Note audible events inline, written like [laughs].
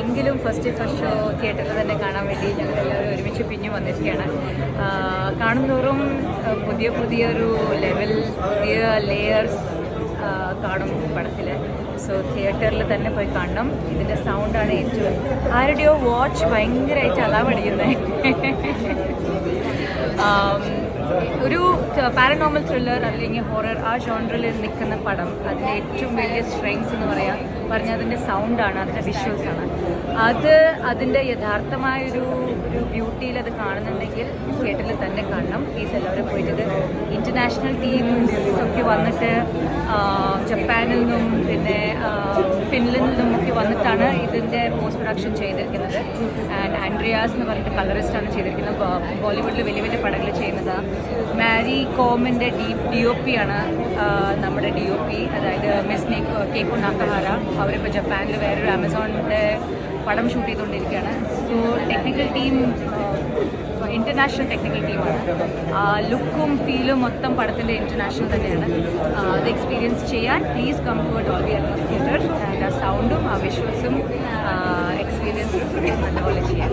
എങ്കിലും first first show തിയേറ്ററിൽ തന്നെ കാണാൻ വേണ്ടി ഞങ്ങൾ എല്ലാവരും ഒരുമിച്ച് പിഞ്ഞു വന്നിരിക്കുകയാണ്. കാണുന്തോറും പുതിയ പുതിയൊരു ലെവൽ പുതിയ ലെയേഴ്സ് കാണും പടത്തിൽ സോ തിയേറ്ററിൽ തന്നെ പോയി കാണണം. ഇതിന്റെ സൗണ്ടാണ് ഏറ്റവും ആരുടെയോ വാച്ച് ഭയങ്കരമായിട്ട് അതാ പഠിക്കുന്നത് [laughs] ആം, ഒരു പാരനോമൽ ത്രില്ലർ അല്ലെങ്കിൽ ഹൊറർ ആ ജോണറിൽ നിൽക്കുന്ന പടം അതിന്റെ ഏറ്റവും വലിയ സ്ട്രെങ്സ് എന്ന് പറയാം. പറഞ്ഞാൽ അതിന്റെ സൗണ്ടാണ് അതിന്റെ ആണ്. അത് അതിന്റെ യഥാർത്ഥമായൊരു ഒരു ബ്യൂട്ടിയിൽ അത് കാണുന്നുണ്ടെങ്കിൽ തിയേറ്ററിൽ തന്നെ കാണണം. പ്ലീസ് എല്ലാവരും പോയിട്ട് ഇത് ഇന്റർനാഷണൽ ടീംസ് ഒക്കെ വന്നിട്ട് ജപ്പാനിൽ നിന്നും പിന്നെ ഫിൻലൻഡിൽ നിന്നും ഒക്കെ വന്നിട്ടാണ് ഇതിന്റെ പോസ്റ്റ് പ്രൊഡക്ഷൻ ചെയ്തിരിക്കുന്നത്. ആൻഡ് ആൻഡ്രിയാസ് എന്ന് പറഞ്ഞിട്ട് കളറിസ്റ്റാണ് ചെയ്തിരിക്കുന്നത്. ബോളിവുഡിൽ വലിയ വലിയ പടങ്ങൾ ചെയ്യുന്നത് മാരി കോമിന്റെ ഡി ഡി ഒ പി ആണ് നമ്മുടെ ഡി ഒ പി അതായത് മിസ് കേക്കു നാക്കഹാര അവരിപ്പോൾ ജപ്പാനിൽ വേറൊരു ആമസോണിന്റെ പടം ഷൂട്ട് ചെയ്തുകൊണ്ടിരിക്കുകയാണ്. So technical team international technical ടീമാണ് ലുക്കും ഫീലും മൊത്തം പടത്തിന്റെ ഇന്റർനാഷണൽ തന്നെയാണ്. അത് എക്സ്പീരിയൻസ് ചെയ്യാൻ please come to Atmos theatre and ആ സൗണ്ടും ആ വിഷ്വൽസും എക്സ്പീരിയൻസ് നല്ലപോലെ ചെയ്യാം.